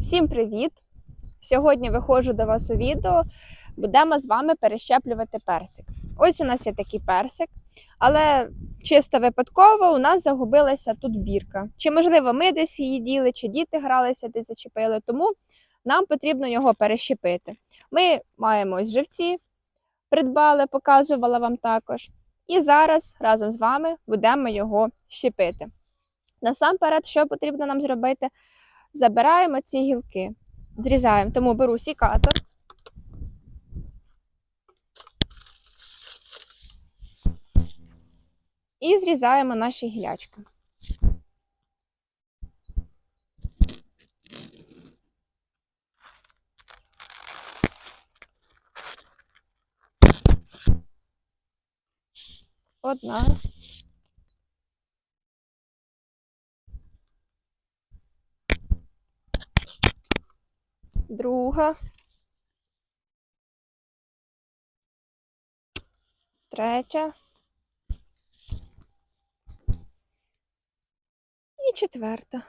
Всім привіт! Сьогодні виходжу до вас у відео. Будемо з вами перещеплювати персик. Ось у нас є такий персик, але чисто випадково у нас загубилася тут бірка. Чи, можливо, ми десь її діли, чи діти гралися, десь зачепили, тому нам потрібно його перещепити. Ми маємо ось живці, придбали, показувала вам також. І зараз разом з вами будемо його щепити. Насамперед, що потрібно нам зробити? Забираємо ці гілки, зрізаємо, тому беру сікатор. І зрізаємо наші гілячки. Одна. Друга. Третя. І четверта.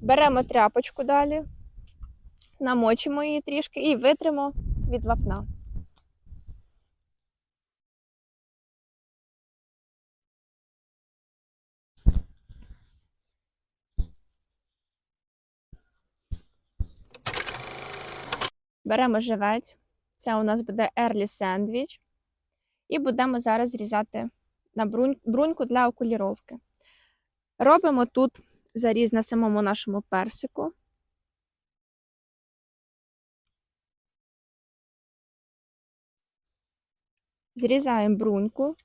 Беремо тряпочку далі, намочимо її трішки і витримо від вапна. Беремо живець. Це у нас буде Early Sandwich. І будемо зараз зрізати на брунь- бруньку для окуліровки. Робимо тут заріз на самому нашому персику. Зрізаємо бруньку.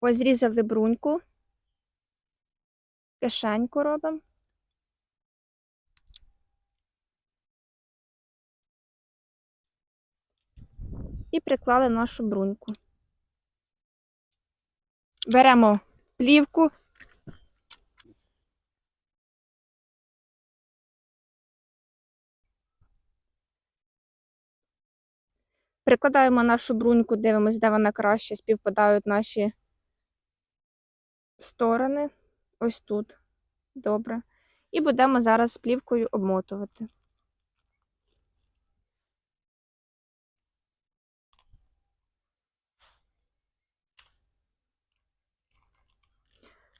Ось зрізали бруньку. Кишеньку робимо. І приклали нашу бруньку. Беремо плівку. Прикладаємо нашу бруньку, дивимося, де вона краще співпадають наші сторони. Ось тут. Добре. І будемо зараз плівкою обмотувати.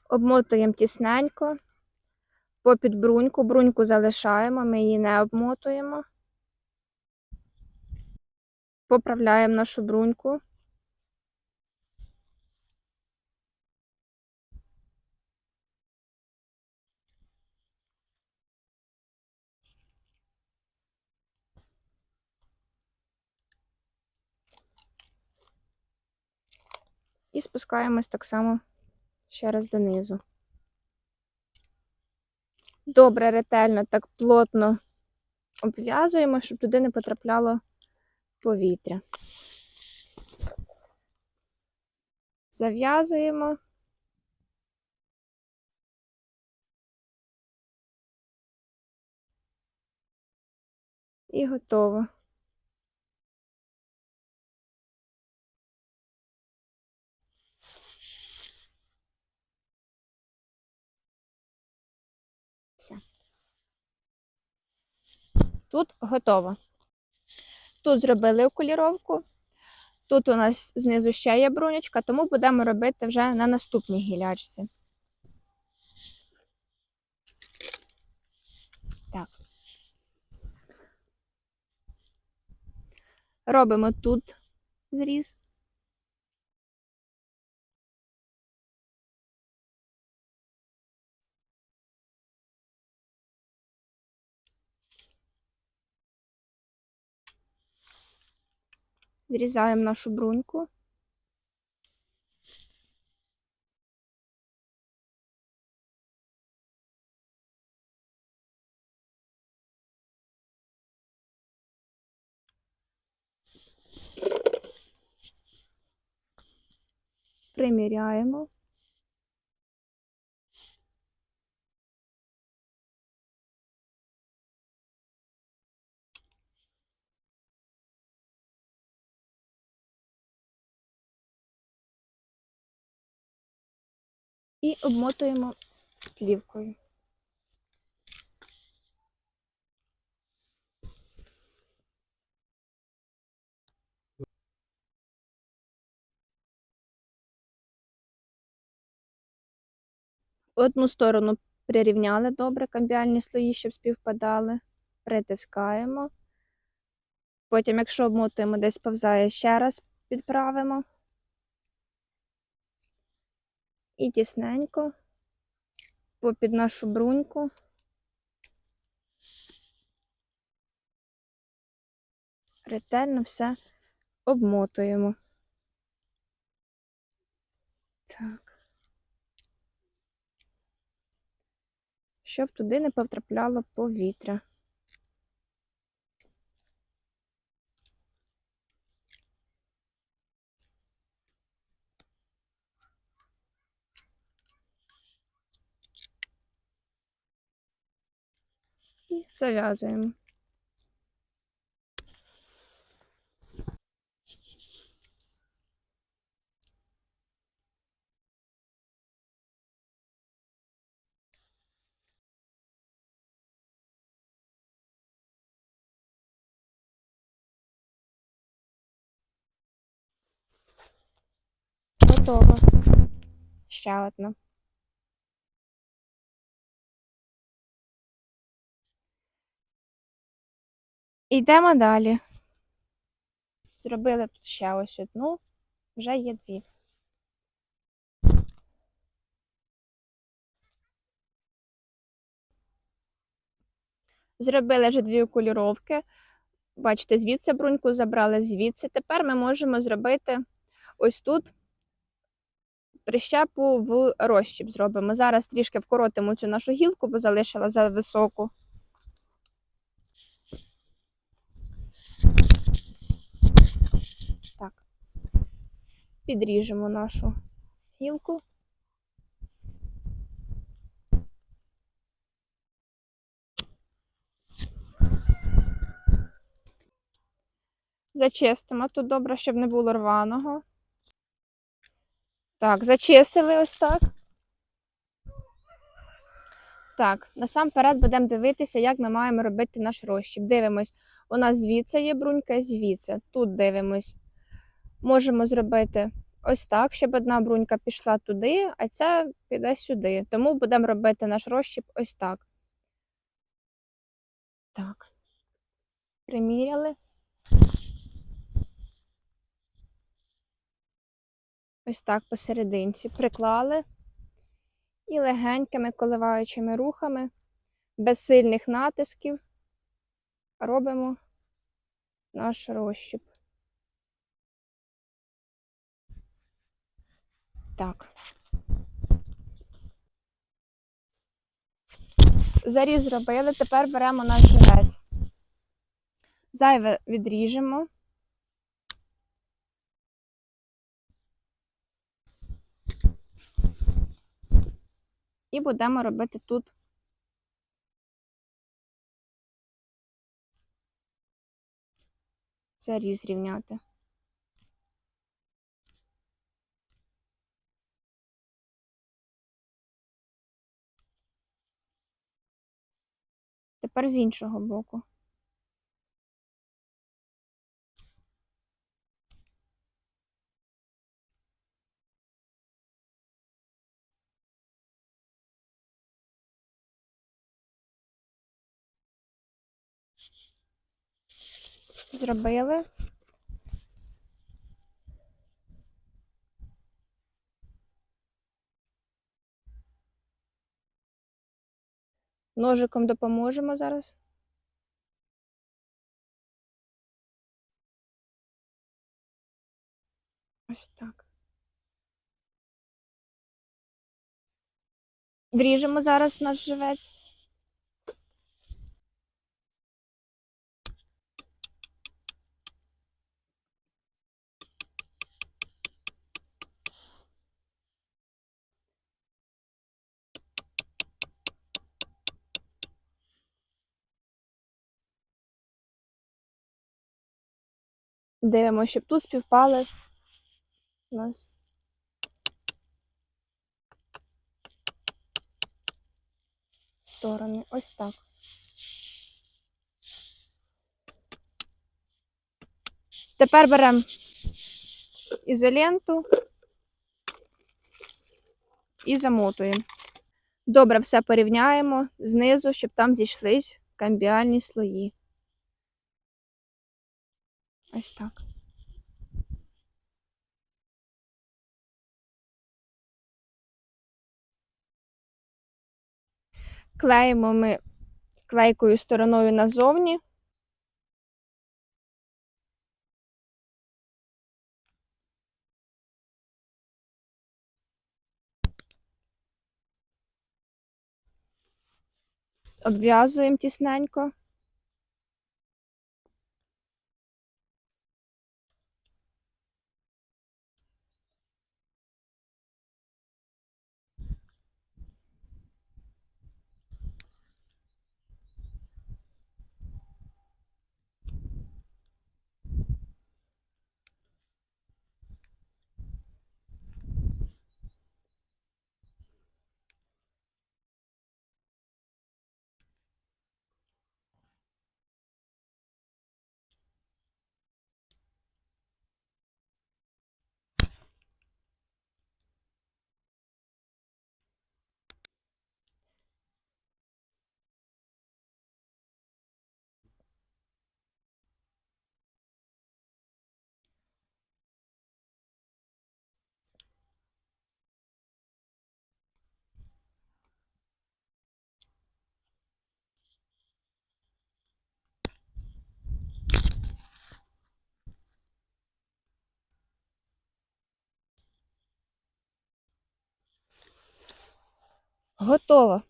Обмотуємо тісненько, попід бруньку. Бруньку залишаємо, ми її не обмотуємо. Поправляємо нашу бруньку. І спускаємось так само ще раз донизу. Добре, ретельно, так плотно обв'язуємо, щоб туди не потрапляло повітря. Зав'язуємо. І готово. Все. Тут готово. Тут зробили окуліровку. Тут у нас знизу ще є брунячка, тому будемо робити вже на наступній гілячці. Так. Робимо тут зріз. Зрізаємо нашу бруньку. Приміряємо. І обмотуємо плівкою. Одну сторону прирівняли добре камбіальні слої, щоб співпадали. Притискаємо. Потім, якщо обмотуємо, десь повзає, ще раз підправимо. І тісненько попід нашу бруньку. Ретельно все обмотуємо. Так. Щоб туди не потрапляло повітря. І зав'язуємо. Готово. Ще одна. Йдемо далі. Зробили тут ще ось одну, вже є дві. Зробили вже дві окуліровки. Бачите, звідси бруньку забрали, звідси. Тепер ми можемо зробити ось тут прищепу в розчіп зробимо. Зараз трішки вкоротимо цю нашу гілку, бо залишила за високу. Підріжемо нашу гілку. Зачистимо тут добре, щоб не було рваного. Так, зачистили ось так. Так, насамперед будемо дивитися, як ми маємо робити наш розчіп. Дивимось, у нас звідси є брунька, звідси. Тут дивимось. Можемо зробити ось так, щоб одна брунька пішла туди, а ця піде сюди. Тому будемо робити наш розчіп ось так. Так. Приміряли. Ось так посерединці приклали і легенькими коливаючими рухами, без сильних натисків, робимо наш розщіп. Так. Заріз зробили, тепер беремо наш живець. Зайве відріжемо. І будемо робити тут заріз рівняти. Тепер з іншого боку. Зробили. Ножиком допоможемо зараз. Ось так. Вріжемо зараз наш живець. Дивимося, щоб тут співпали у нас. Сторони. Ось так. Тепер беремо ізоленту і замотуємо. Добре все порівняємо знизу, щоб там зійшлись камбіальні слої. Ось так. Клеїмо ми клейкою стороною назовні. Обв'язуємо тісненько. Готово.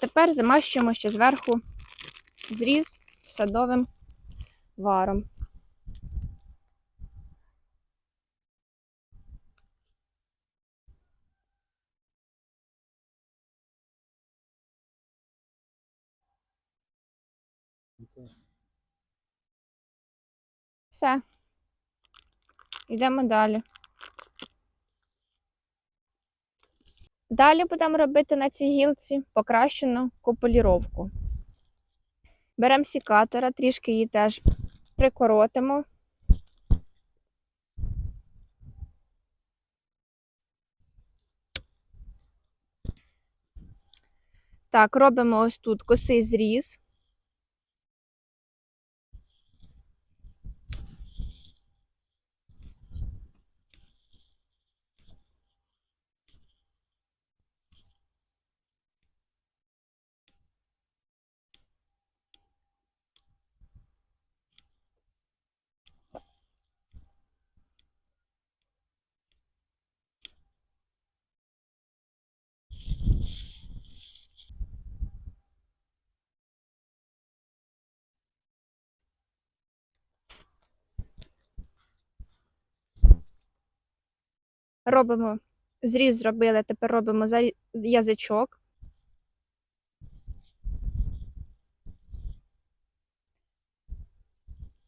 Тепер замащуємо ще зверху зріз садовим варом. Все. Йдемо далі. Далі будемо робити на цій гілці покращену куполіровку. Беремо сікатора, трішки її теж прикоротимо. Так, робимо ось тут косий зріз. Робимо зріз зробили, тепер робимо заріз язичок.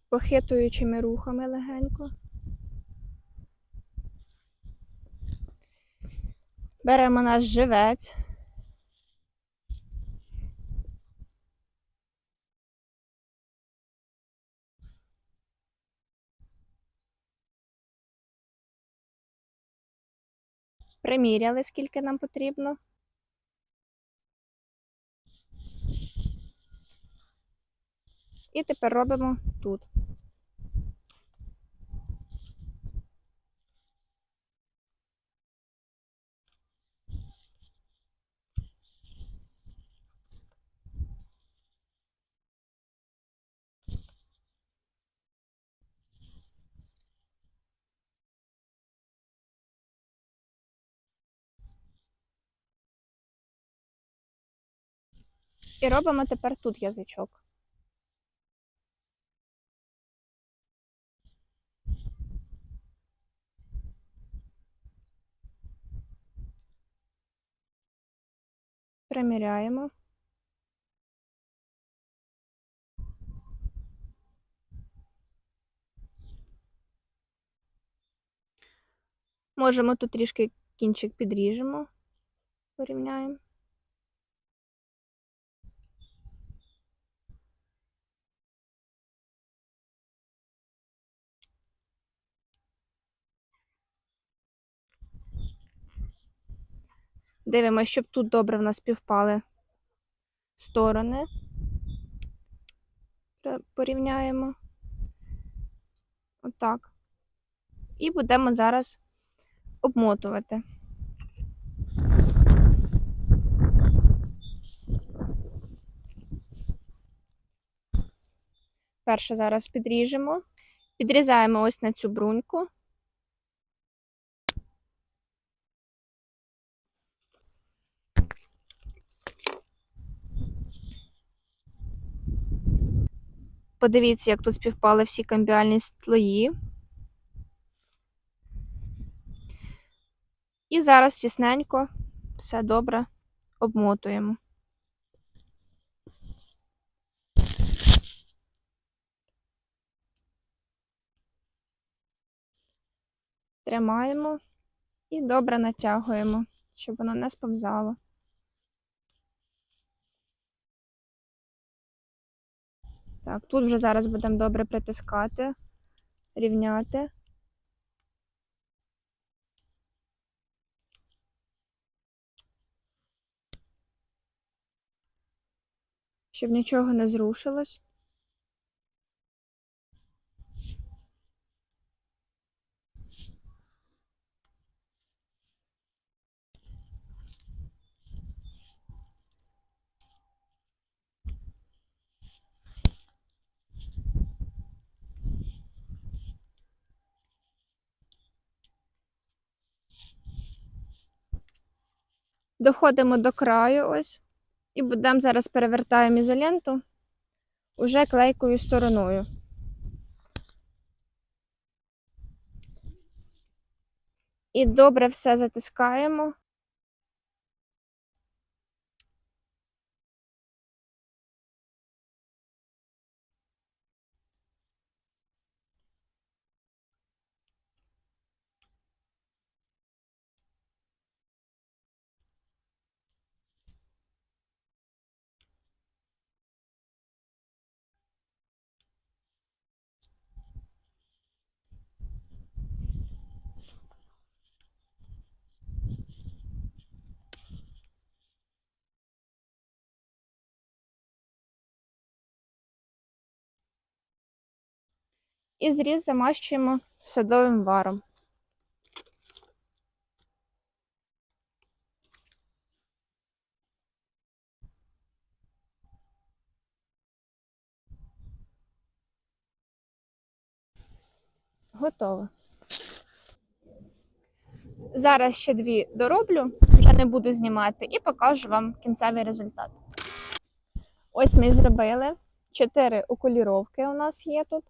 Похитуючими рухами легенько. Беремо наш живець. Приміряли, скільки нам потрібно. І тепер робимо тут. І робимо тепер тут язичок. Приміряємо. Можемо тут трішки кінчик підріжемо, порівняємо. Дивимося, щоб тут добре в нас співпали сторони. Порівняємо. Отак. І будемо зараз обмотувати. Перше зараз підріжемо. Підрізаємо ось на цю бруньку. Подивіться, як тут співпали всі камбіальні слої. І зараз тісненько все добре обмотуємо. Тримаємо і добре натягуємо, щоб воно не сповзало. Так, тут вже зараз будемо добре притискати, рівняти. Щоб нічого не зрушилось. Доходимо до краю ось. І будемо зараз перевертаємо ізоленту уже клейкою стороною. І добре все затискаємо. І зріз замащуємо садовим варом. Готово. Зараз ще дві дороблю, вже не буду знімати, і покажу вам кінцевий результат. Ось ми зробили чотири окуліровки у нас є тут.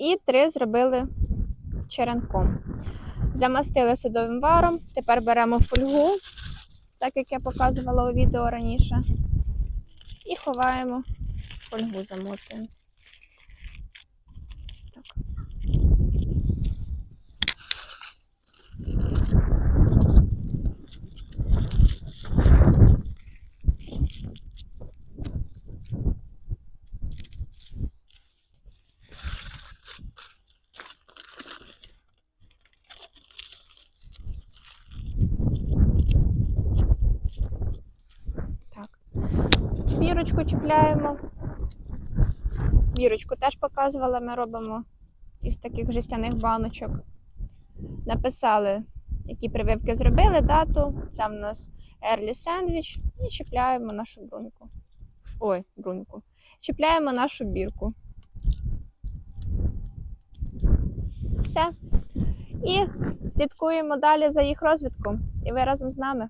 І три зробили черенком. Замастили садовим варом. Тепер беремо фольгу, так як я показувала у відео раніше. І ховаємо фольгу замотуємо. Бірочку чіпляємо. Бірочку теж показувала, ми робимо із таких жестяних баночок. Написали, які прививки зробили, дату. Це в нас Early Sandwich. І чіпляємо нашу бруньку. Ой, бруньку. Чіпляємо нашу бірку. Все. І слідкуємо далі за їх розвитком. І ви разом з нами.